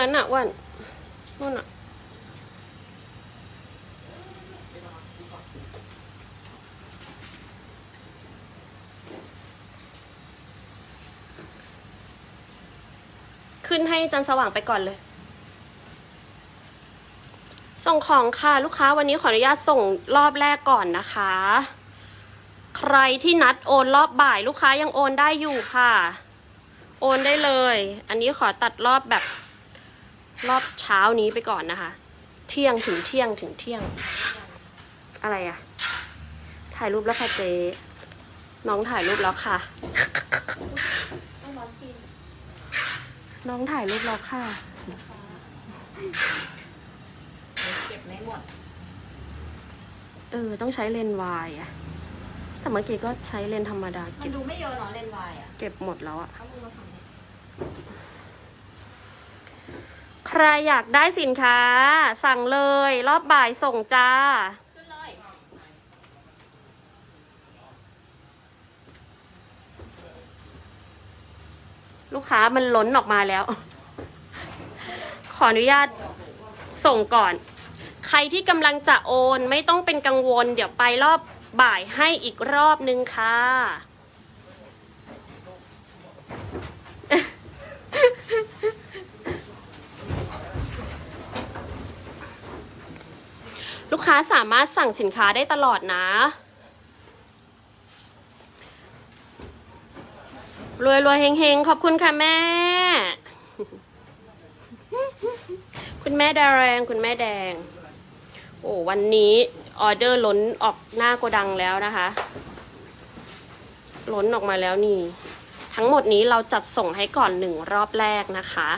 นั้นน่ะวันนู่นน่ะขึ้นให้จันสว่างไปก่อนเลย ส่งของค่ะลูกค้าวันนี้ขออนุญาตส่งรอบแรกก่อนนะคะ ใครที่นัดโอนรอบบ่ายลูกค้ายังโอนได้อยู่ค่ะ โอนได้เลย อันนี้ขอตัดรอบแบบ รอบเช้านี้ไปก่อนนะคะ เที่ยงถึงเที่ยงถึงเที่ยง อะไรอะ ถ่ายรูปแล้วค่ะเจ๊น้องถ่ายรูปแล้วค่ะ น้องถ่ายรูปแล้วค่ะ เก็บไม่หมด เออ ต้องใช้เลนส์วายอะแต่เมื่อกี้ก็ใช้เลนส์ธรรมดามัเก็นบดูไม่เยอะเนาะเลนส์วายอะเก็บหมดแล้วอะ เอามือมาฝั่งนี้ใค รอยากได้สินค้า สั่งเลย รอบบ่ายส่งจ้า ลูกค้ามันล้นออกมาแล้ว ขออนุญาตส่งก่อน ใครที่กำลังจะโอนไม่ต้องเป็นกังวล เดี๋ยวไปรอบบ่ายให้อีกรอบนึงค่ะ ลูกค้าสามารถสั่งสินค้าได้ตลอดนะรวยรวยๆเฮงๆ ขอบคุณค่ะแม่ คุณแม่แดงคุณแม่แดง โอ้วันนี้ออเดอร์ล้นออกหน้าโกดังแล้วนะคะ ล้นออกมาแล้วนี่ ทั้งหมดนี้เราจัดส่งให้ก่อนหนึ่งรอบแรกนะคะ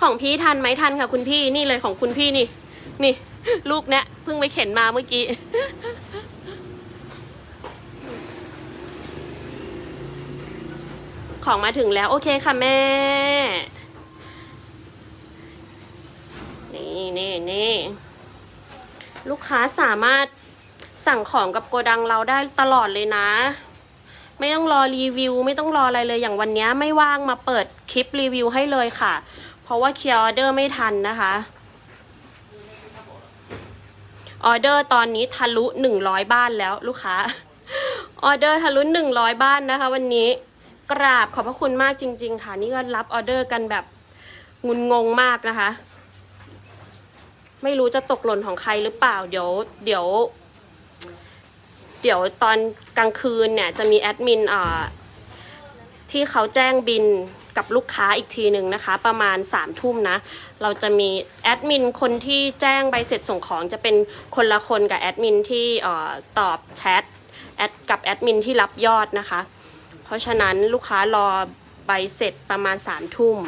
ของพี่ทันไหมทันค่ะคุณพี่นี่เลยของคุณพี่นี่ นี่ ลูกเนี้ยเพิ่งไปเข็นมาเมื่อกี้ของมาถึงแล้ว โอเคค่ะแม่ นี่นี่นี่ลูกค้าสามารถสั่งของกับโกดังเราได้ตลอดเลยนะ ไม่ต้องรอรีวิว ไม่ต้องรออะไรเลยอย่างวันนี้ไม่ว่างมาเปิดคลิปรีวิวให้เลยค่ะ เพราะว่าเคลียร์ออเดอร์ไม่ทันนะคะ ออเดอร์ตอนนี้ทะลุหนึ่งร้อยบ้านแล้วลูกค้า ออเดอร์ทะลุหนึ่งร้อยบ้านนะคะ วันนี้กราบขอบพระคุณมากจริง ๆ ค่ะ นี่ก็รับออเดอร์กันแบบงุนงงมากนะคะ ไม่รู้จะตกหล่นของใครหรือเปล่า เดี๋ยว เดี๋ยว เดี๋ยวตอนกลางคืนเนี่ยจะมีแอดมินอ่าที่เขาแจ้งบิน กับลูกค้าอีกทีหนึ่งนะคะ ประมาณสามทุ่มนะ เราจะมีแอดมินคนที่แจ้งใบเสร็จส่งของจะเป็นคนละคนกับแอดมินที่ตอบแชทแอดกับแอดมินที่รับยอดนะคะ เพราะฉะนั้นลูกค้ารอใบเสร็จประมาณสามทุ่ม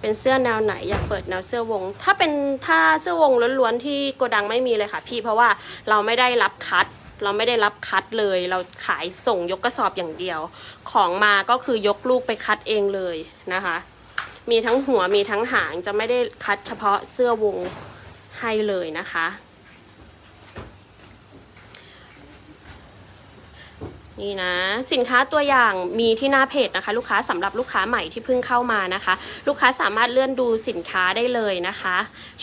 เป็นเสื้อแนวไหนอยากเปิดแนวเสื้อวง ถ้าเป็นถ้าเสื้อวงล้วนๆที่โกดังไม่มีเลยค่ะพี่เพราะว่าเราไม่ได้รับคัด เราไม่ได้รับคัดเลย เราขายส่งยกกระสอบอย่างเดียว ของมาก็คือยกลูกไปคัดเองเลยนะคะ มีทั้งหัวมีทั้งหางจะไม่ได้คัดเฉพาะเสื้อวงให้เลยนะคะ นี่นะ สินค้าตัวอย่างมีที่หน้าเพจนะคะ ลูกค้าสำหรับลูกค้าใหม่ที่เพิ่งเข้ามานะคะ ลูกค้าสามารถเลื่อนดูสินค้าได้เลยนะคะ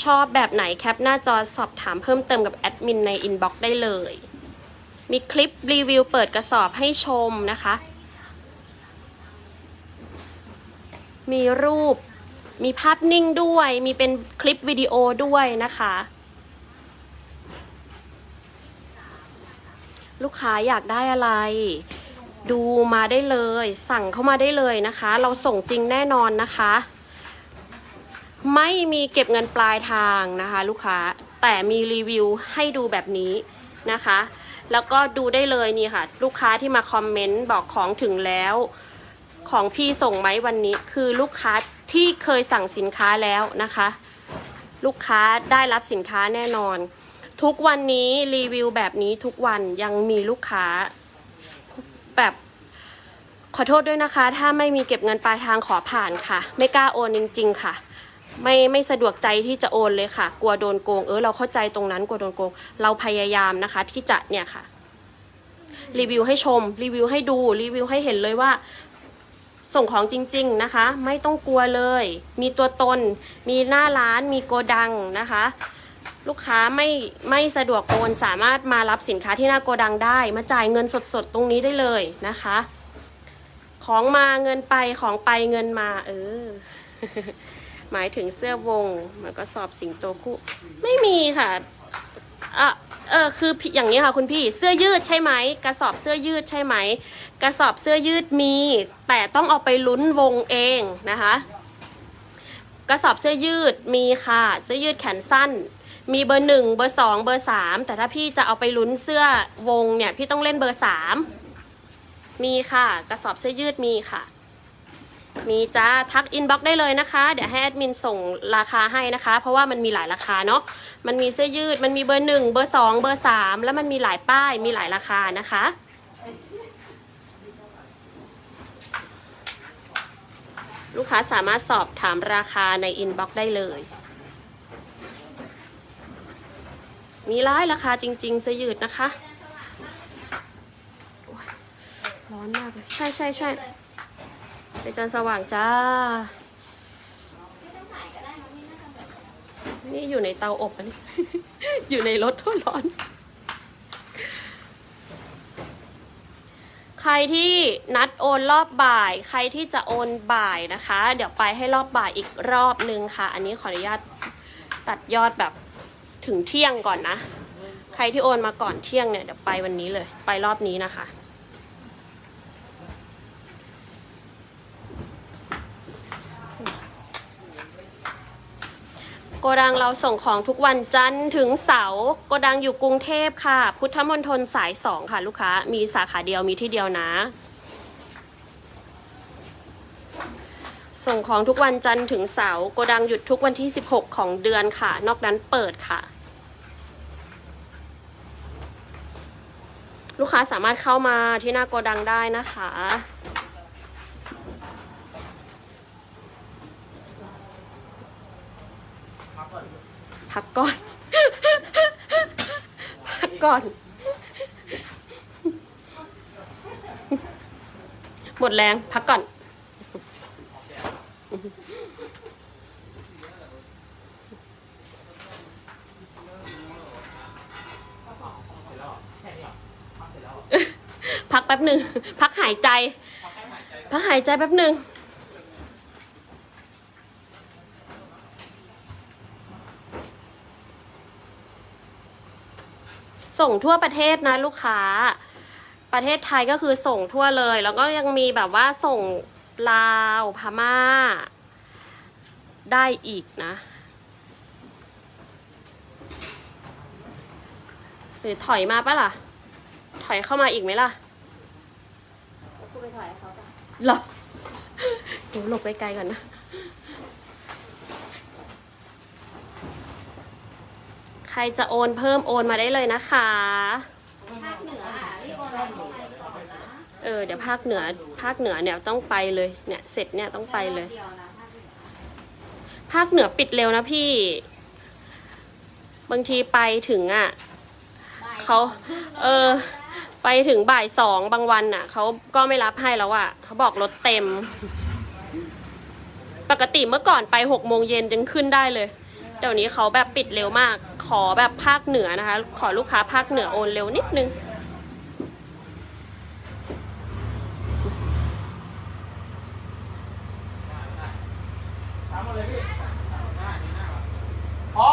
ชอบแบบไหนแคปหน้าจอสอบถามเพิ่มเติมกับแอดมินในอินบ็อกซ์ได้เลย มีคลิปรีวิวเปิดกระสอบให้ชมนะคะ มีรูป มีภาพนิ่งด้วย มีเป็นคลิปวิดีโอด้วยนะคะ ลูกค้าอยากได้อะไร ดูมาได้เลย สั่งเข้ามาได้เลยนะคะ เราส่งจริงแน่นอนนะคะ ไม่มีเก็บเงินปลายทางนะคะ ลูกค้าแต่มีรีวิวให้ดูแบบนี้นะคะ แล้วก็ดูได้เลยนี่ค่ะ ลูกค้าที่มาคอมเมนต์บอกของถึงแล้ว ของพี่ส่งไหมวันนี้ คือลูกค้าที่เคยสั่งสินค้าแล้วนะคะ ลูกค้าได้รับสินค้าแน่นอน ทุกวันนี้รีวิวแบบนี้ทุกวันยังมีลูกค้าแบบขอโทษด้วยนะคะ ถ้าไม่มีเก็บเงินปลายทางขอผ่านค่ะ ไม่กล้าโอนจริง ๆ ค่ะ ไม่ไม่สะดวกใจที่จะโอนเลยค่ะ กลัวโดนโกง เออเราเข้าใจตรงนั้นกลัวโดนโกง เราพยายามนะคะ ที่จะเนี่ยค่ะ รีวิวให้ชม รีวิวให้ดูรีวิวให้เห็นเลยว่า ส่งของจริง ๆนะคะ ไม่ต้องกลัวเลย มีตัวตน มีหน้าร้าน มีโกดังนะคะ ลูกค้าไม่ไม่สะดวกโอนสามารถมารับสินค้าที่หน้าโกดังได้ มาจ่ายเงินสดๆตรงนี้ได้เลยนะคะ ของมาเงินไปของไปเงินมา เออ หมายถึงเสื้อวงมันก็สอบสิงโตคู่ ไม่มีค่ะอะเออคืออย่างนี้ค่ะคุณพี่เสื้อยืดใช่ไหมกระสอบเสื้อยืดใช่ไหมกระสอบเสื้อยืดมี แต่ต้องเอาไปลุ้นวงเองนะคะ กระสอบเสื้อยืดมีค่ะ เสื้อยืดแขนสั้น มีเบอร์หนึ่งเบอร์สองเบอร์สามแต่ถ้าพี่จะเอาไปลุ้นเสื้อวงเนี่ยพี่ต้องเล่นเบอร์สามมีค่ะ กระสอบเสื้อยืดมีค่ะ มีจ้าทักอินบ็อกได้เลยนะคะ เดี๋ยวให้แอดมินส่งราคาให้นะคะ เพราะว่ามันมีหลายราคาเนาะมันมีเสื้อยืดมันมีเบอร์หนึ่งเบอร์สองเบอร์สามแล้วมันมีหลายป้ายมีหลายราคานะคะลูกค้าสามารถสอบถามราคาในอินบ็อกได้เลย มีร้ายราคาจริงๆเสื้อยืดนะคะ ร้อนมากเลย ใช่ใช่ใช่ ไปจันสว่างจ้า นี่อยู่ในเตาอบอันนี้ อยู่ในรถทนร้อน ใครที่นัดโอนรอบบ่าย ใครที่จะโอนบ่ายนะคะ เดี๋ยวไปให้รอบบ่ายอีกรอบนึงค่ะ อันนี้ขออนุญาตตัดยอดแบบถึงเที่ยงก่อนนะ ใครที่โอนมาก่อนเที่ยงเนี่ยเดี๋ยวไปวันนี้เลย ไปรอบนี้นะคะ โกดังเราส่งของทุกวันจันทร์ถึงเสาร์โกดังอยู่กรุงเทพค่ะ พุทธมณฑลสายสองค่ะ ลูกค้า มีสาขาเดียวมีที่เดียวนะ ส่งของทุกวันจันทร์ถึงเสาร์โกดังหยุดทุกวันที่ 16 ของเดือนค่ะ นอกนั้นเปิดค่ะ ลูกค้าสามารถเข้ามาที่หน้าโกดังได้นะคะ พักก่อน พักก่อน หมดแรง พักก่อน พักแป๊บหนึ่ง พักหายใจ พักหายใจแป๊บหนึ่ง ส่งทั่วประเทศนะลูกค้า ประเทศไทยก็คือส่งทั่วเลย แล้วก็ยังมีแบบว่าส่งลาวพม่า ได้อีกนะหรือถอยมาปะล่ะ ถอยเข้ามาอีกไหมล่ะกูไปถอยให้เขาจ้ะหรอเดี๋ยวหลบไปไกลก่อนนะ ใครจะโอนเพิ่มโอนมาได้เลยนะคะภาคเหนืออะรีบโอนไปเข้าไปก่อนนะเออเดี๋ยวภาคเหนือภาคเหนือเนี่ยต้องไปเลยเนี่ยเสร็จเนี่ยต้องไปเลยเดียวนะภาคเหนือภาคเหนือปิดเร็วนะพี่ บางทีไปถึงอะเขาเออ ไปถึงบ่ายสองบางวันน่ะเขาก็ไม่รับให้แล้วอะเขาบอกรถเต็ม ปกติเมื่อก่อนไปหกโมงเย็นยังขึ้นได้เลย เดี๋ยวนี้เขาแบบปิดเร็วมากข อแบบภาคเหนือนะคะ ขอลูกค้าภาคเหนือโอนเร็วนิดนึง พอ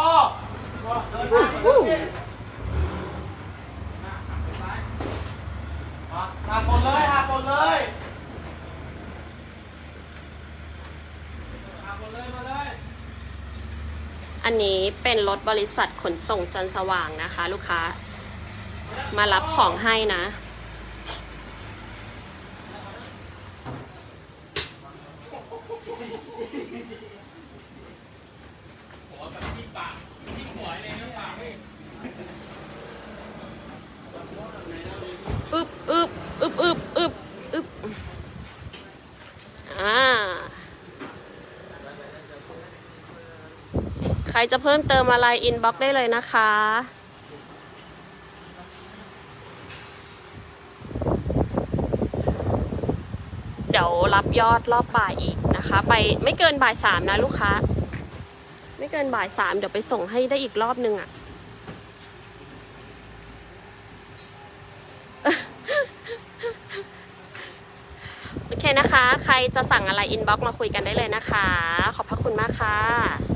หักหมดเลยหักหมดเลยหักหมดเลยมาเลย อันนี้เป็นรถบริษัทขนส่งจันสว่างนะคะ ลูกค้า มารับของให้นะ รจะเพิ่มเติมอะไรอินบ็อกได้เลยนะคะ เดี๋ยวรับยอดรอบบ่ายอีกนะคะ ไปไม่เกินบ่ายสามนะลูกค้า ไม่เกินบ่ายสามเดี๋ยวไปส่งให้ได้อีกรอบหนึ่งอะ่ะโอเคนะคะ ใครจะสั่งอะไรอินบ็อกมาคุยกันได้เลยนะคะ ขอบพระคุณมากค่ะ